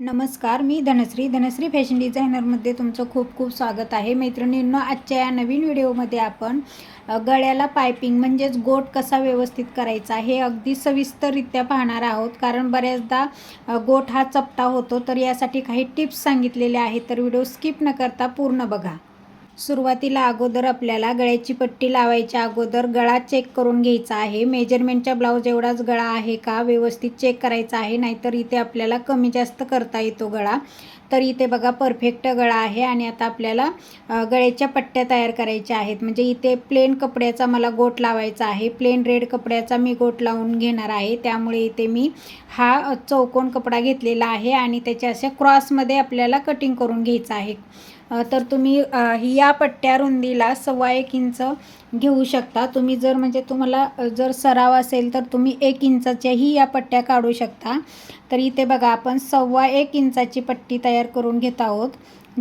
नमस्कार मी धनश्री. धनश्री फॅशन डिझायनरमध्ये तुमचं खूप खूप स्वागत आहे. मैत्रिणींनो आजच्या या नवीन व्हिडिओमध्ये आपण गळ्याला पायपिंग म्हणजेच गोट कसा व्यवस्थित करायचा हे अगदी सविस्तररित्या पाहणार आहोत. कारण बऱ्याचदा गोट हा चपटा होतो तर यासाठी काही टिप्स सांगितलेल्या आहेत तर व्हिडिओ स्किप न करता पूर्ण बघा. सुरुवातीला अगोदर आपल्याला गळ्याची पट्टी लावायच्या अगोदर गळा चेक करून घ्यायचा आहे. मेजरमेंटच्या ब्लाऊज एवढाच गळा आहे का? व्यवस्थित चेक करायचा आहे नाहीतर इथे आपल्याला कमी जास्त करता येतो गळा. तर इथे बघा परफेक्ट गळा आहे आणि आता आपल्याला गळ्याच्या पट्ट्या तयार करायच्या आहेत. म्हणजे इथे प्लेन कपड्याचा मला गोट लावायचा आहे. प्लेन रेड कपड्याचा मी गोट लावून घेणार आहे. त्यामुळे इथे मी हा चौकोन कपडा घेतलेला आहे आणि त्याच्या अशा क्रॉसमध्ये आपल्याला कटिंग करून घ्यायचं आहे. तर तुम्ही या पट्ट्या रुंदीला सव्वा एक इंच घेऊ शकता. तुम्ही जर म्हणजे तुम्हाला जर सराव असेल तर तुम्ही एक इंचाच्याही या पट्ट्या काढू शकता. तर इथे बघा आपण सव्वा एक इंचाची पट्टी तयार करून घेत आहोत.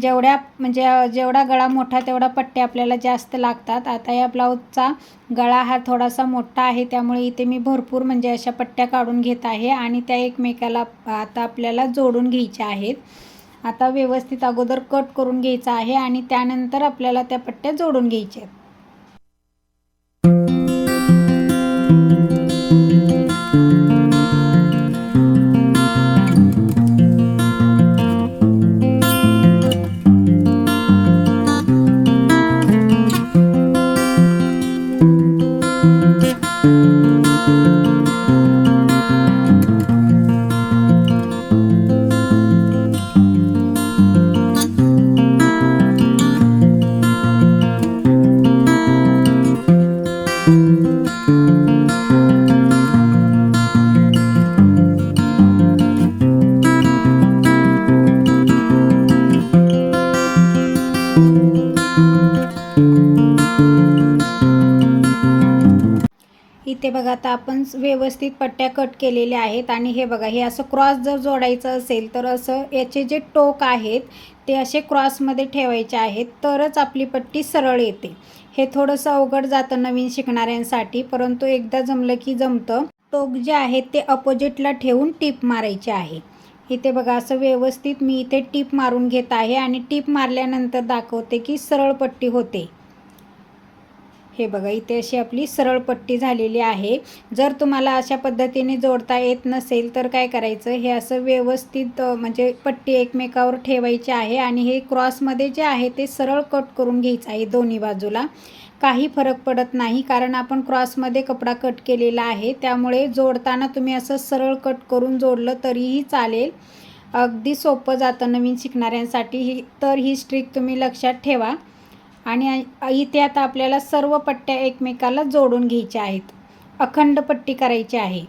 जेवढ्या म्हणजे जेवढा गळा मोठा तेवढा पट्ट्या आपल्याला जास्त लागतात. आता या ब्लाऊजचा गळा हा थोडासा मोठा आहे त्यामुळे इथे मी भरपूर म्हणजे अशा पट्ट्या काढून घेत आहे आणि त्या एकमेकाला आता आपल्याला जोडून घ्यायच्या आहेत. आता व्यवस्थित अगोदर कट करून घ्यायचा आहे आणि त्यानंतर आपल्याला त्या पट्ट्या जोडून घ्यायच्या आहेत. इथे बघा आता आपण व्यवस्थित पट्ट्या कट केलेल्या आहेत आणि हे बघा हे असं क्रॉस जर जोडायचं असेल तर असं याचे जे टोक आहेत ते असे क्रॉसमध्ये ठेवायचे आहेत तरच आपली पट्टी सरळ येते. हे थोडंसं अवघड जातं नवीन शिकणाऱ्यांसाठी परंतु एकदा जमलं की जमतं. टोक जे आहेत ते अपोजिटला ठेवून टीप मारायचे आहे. इथे बघा असं व्यवस्थित मी इथे टीप मारून घेत आहे आणि टीप मारल्यानंतर दाखवते की सरळ पट्टी होते. हे बघा इथे अशी आपली सरळ पट्टी झालेली आहे. जर तुम्हाला अशा पद्धतीने जोडता येत नसेल तर काय करायचं? हे असं व्यवस्थित म्हणजे पट्टी एकमेकावर ठेवायची आहे आणि हे क्रॉसमध्ये जे आहे ते सरळ कट करून घ्यायचं आहे दोन्ही बाजूला. काही फरक पडत नाही कारण आपण क्रॉसमध्ये कपडा कट केलेला आहे. त्यामुळे जोडताना तुम्ही असं सरळ कट करून जोडलं तरीही चालेल. अगदी सोपं जातं नवीन शिकणाऱ्यांसाठी. ही तर ही स्ट्रिक तुम्ही लक्षात ठेवा. आणि इथे आता आपल्याला सर्व पट्ट्या एकमेकाला जोडून घ्यायच्या आहेत. अखंड पट्टी करायची आहे.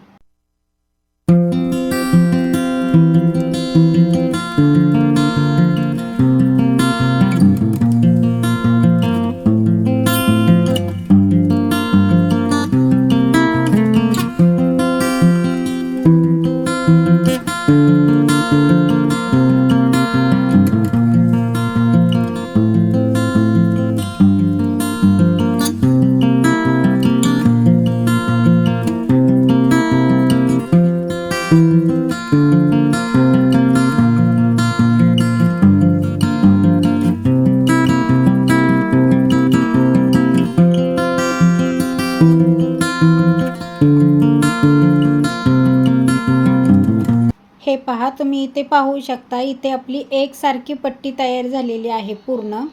तुम्ही इथे पाहू शकता इथे आपली एकसारखी पट्टी तयार झालेली आहे पूर्ण.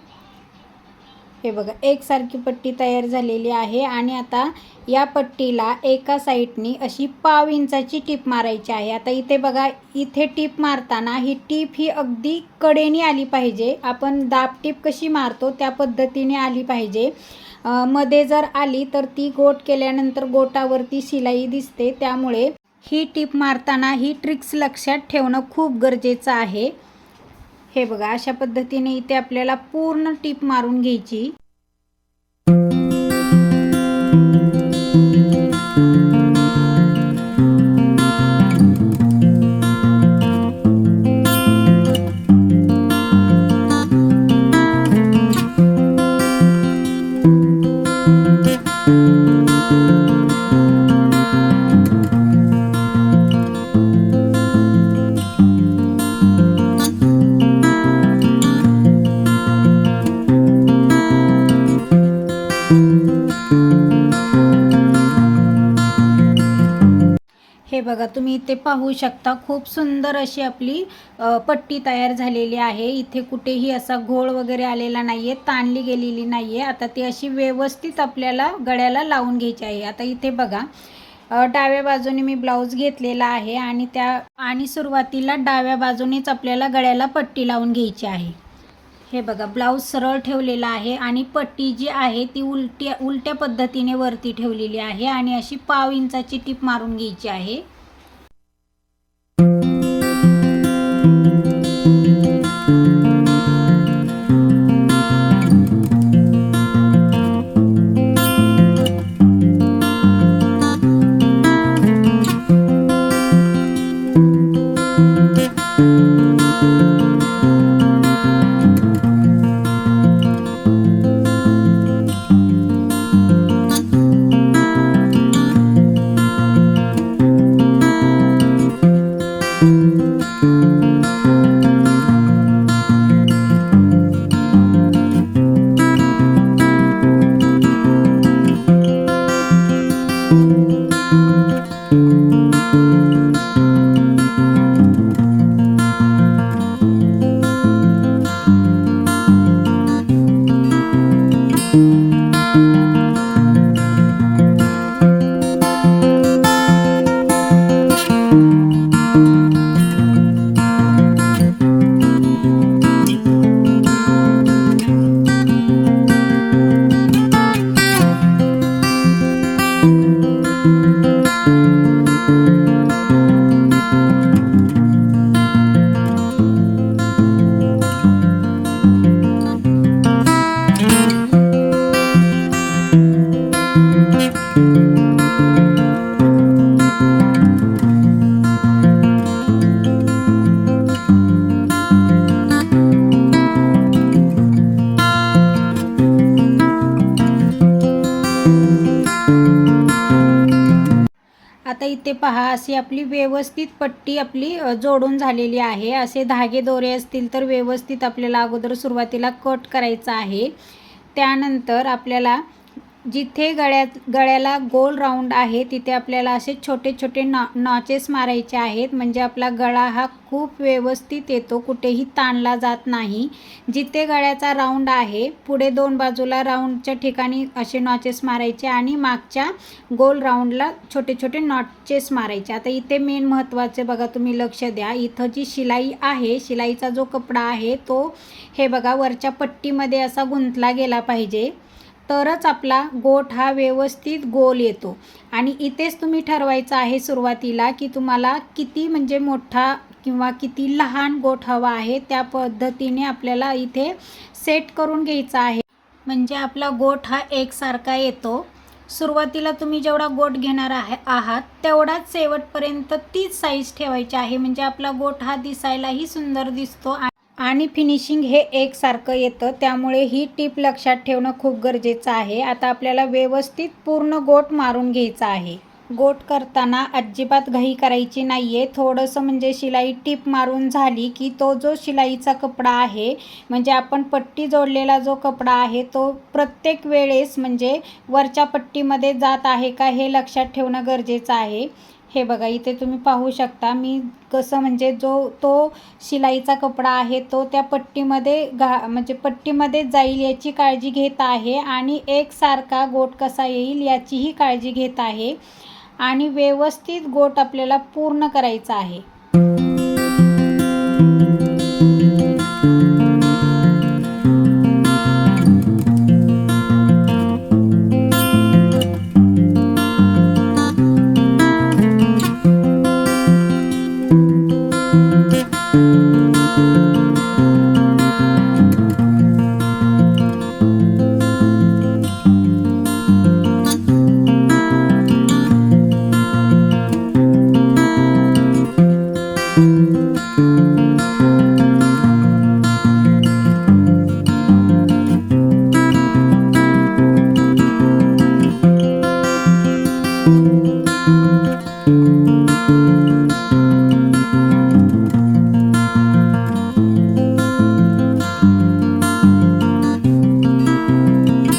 हे बघा एकसारखी पट्टी तयार झालेली आहे आणि आता या पट्टीला एका साईडनी अशी पाव इंचाची टीप मारायची आहे. आता इथे बघा इथे टीप मारताना ही टीप ही अगदी कडेने आली पाहिजे. आपण दाब टीप कशी मारतो त्या पद्धतीने आली पाहिजे. मध्ये जर आली तर ती गोट केल्यानंतर गोटावरती शिलाई दिसते त्यामुळे ही टीप मारताना ही ट्रिक्स लक्षात ठेवणं खूप गरजेचं आहे. हे बघा अशा पद्धतीने इथे आपल्याला पूर्ण टीप मारून घ्यायची. इथे पाहू शकता खूप सुंदर अशी आपली पट्टी तयार झालेली आहे. इथे कुठेही असा घोळ वगैरे आलेला नाही आहे ताणली गेलेली नाही आहे आता ती अशी व्यवस्थित आपल्याला गळ्याला लावून घ्यायची आहे. आता इथे बघा डाव्या बाजूने मी ब्लाऊज घेतलेला आहे आणि त्या आणि सुरुवातीला डाव्या बाजूनेच आपल्याला गळ्याला पट्टी लावून घ्यायची आहे. हे बघा ब्लाऊज सरळ ठेवलेला आहे आणि पट्टी जी आहे ती उलट्या उलट्या पद्धतीने वरती ठेवलेली आहे आणि अशी पाव इंचाची टीप मारून घ्यायची आहे. आता इथे पहा अशी आपली व्यवस्थित पट्टी आपली जोडून झालेली आहे. असे धागे दोरे असतील तर व्यवस्थित आपल्याला अगोदर सुरुवातीला कट करायचा आहे. त्यानंतर आपल्याला जिथे गळ्यात गळ्याला गोल राऊंड आहे तिथे आपल्याला असे छोटे छोटे नॉ नॉचेस मारायचे आहेत. म्हणजे आपला गळा हा खूप व्यवस्थित येतो कुठेही ताणला जात नाही. जिथे गळ्याचा राऊंड आहे पुढे दोन बाजूला राऊंडच्या ठिकाणी असे नॉचेस मारायचे आणि मागच्या गोल राऊंडला छोटे छोटे नॉचेस मारायचे. आता इथे मेन महत्त्वाचे बघा तुम्ही लक्ष द्या. इथं जी शिलाई आहे शिलाईचा जो कपडा आहे तो हे बघा वरच्या पट्टीमध्ये असा गुंतला गेला पाहिजे. तरच आपला गोठ हा व्यवस्थित गोल येतो. आणि इथेच तुम्ही ठरवायचं आहे सुरुवातीला की तुम्हाला किती म्हणजे मोठा किंवा किती लहान गोठ हवा आहे त्या पद्धतीने आपल्याला इथे सेट करून घ्यायचा आहे. म्हणजे आपला गोठ हा एकसारखा येतो. सुरुवातीला तुम्ही जेवढा गोठ घेणार आहे आहात तेवढाच शेवटपर्यंत तीच साईज ठेवायची आहे. म्हणजे आपला गोठ हा दिसायलाही सुंदर दिसतो आणि फिनिशिंग हे एकसारखं येतं त्यामुळे ही टीप लक्षात ठेवणं खूप गरजेचं आहे. आता आपल्याला व्यवस्थित पूर्ण गोट मारून घ्यायचा आहे. गोट करताना अजिबात घाई करायची नाही आहे थोडंसं म्हणजे शिलाई टीप मारून झाली की तो जो शिलाईचा कपडा आहे म्हणजे आपण पट्टी जोडलेला जो कपडा आहे तो प्रत्येक वेळेस म्हणजे वरच्या पट्टीमध्ये जात आहे का हे लक्षात ठेवणं गरजेचं आहे. हे बघा इथे तुम्ही पाहू शकता मी कसं म्हणजे जो तो शिलाईचा कपडा आहे तो त्या पट्टीमध्ये घा म्हणजे पट्टीमध्ये जाईल याची काळजी घेत आहे आणि एकसारखा गोट कसा येईल याचीही काळजी घेत आहे. आणि व्यवस्थित गोट आपल्याला पूर्ण करायचा आहे.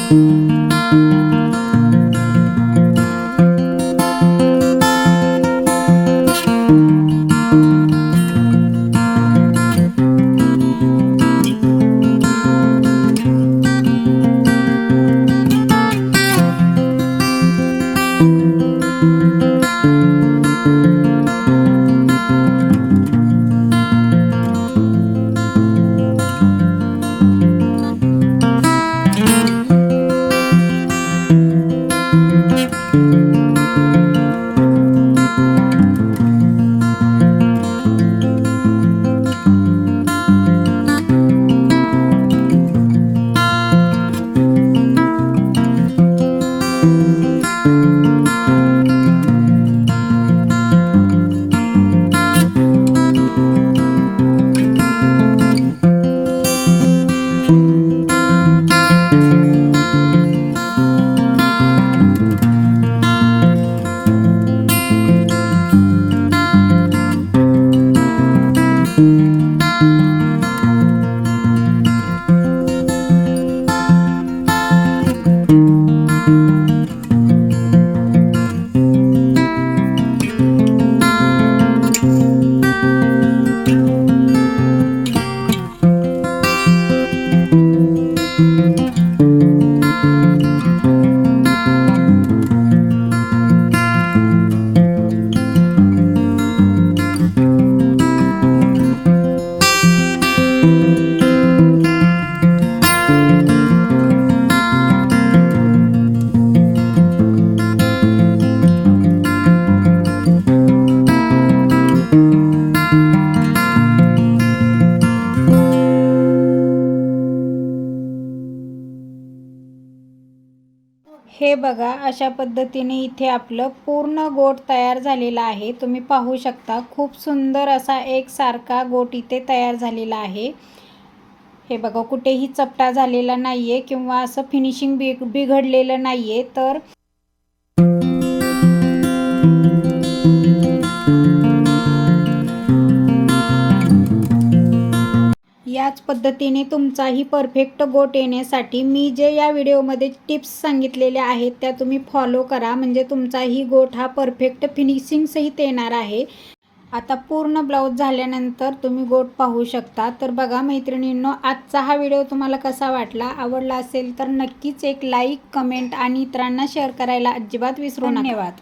you हे बघा अशा पद्धतीने इथे आपलं पूर्ण गोट तयार झालेला आहे. तुम्ही पाहू शकता खूप सुंदर असा एक सारखा गोट इथे तयार झालेला आहे. हे बघा कुठेही चपटा झालेला नाही आहे किंवा असं फिनिशिंग बि बिघडलेलं नाही आहे तर याच पद्धतीने तुमचाही परफेक्ट गोट येण्यासाठी मी जे या व्हिडिओमध्ये टिप्स सांगितलेल्या आहेत त्या तुम्ही फॉलो करा. म्हणजे तुमचाही गोट हा परफेक्ट फिनिशिंगसहित येणार आहे. आता पूर्ण ब्लाऊज झाल्यानंतर तुम्ही गोट पाहू शकता. तर बघा मैत्रिणींनो आजचा हा व्हिडिओ तुम्हाला कसा वाटला? आवडला असेल तर नक्कीच एक लाईक कमेंट आणि इतरांना शेअर करायला अजिबात विसरू धन्यवाद.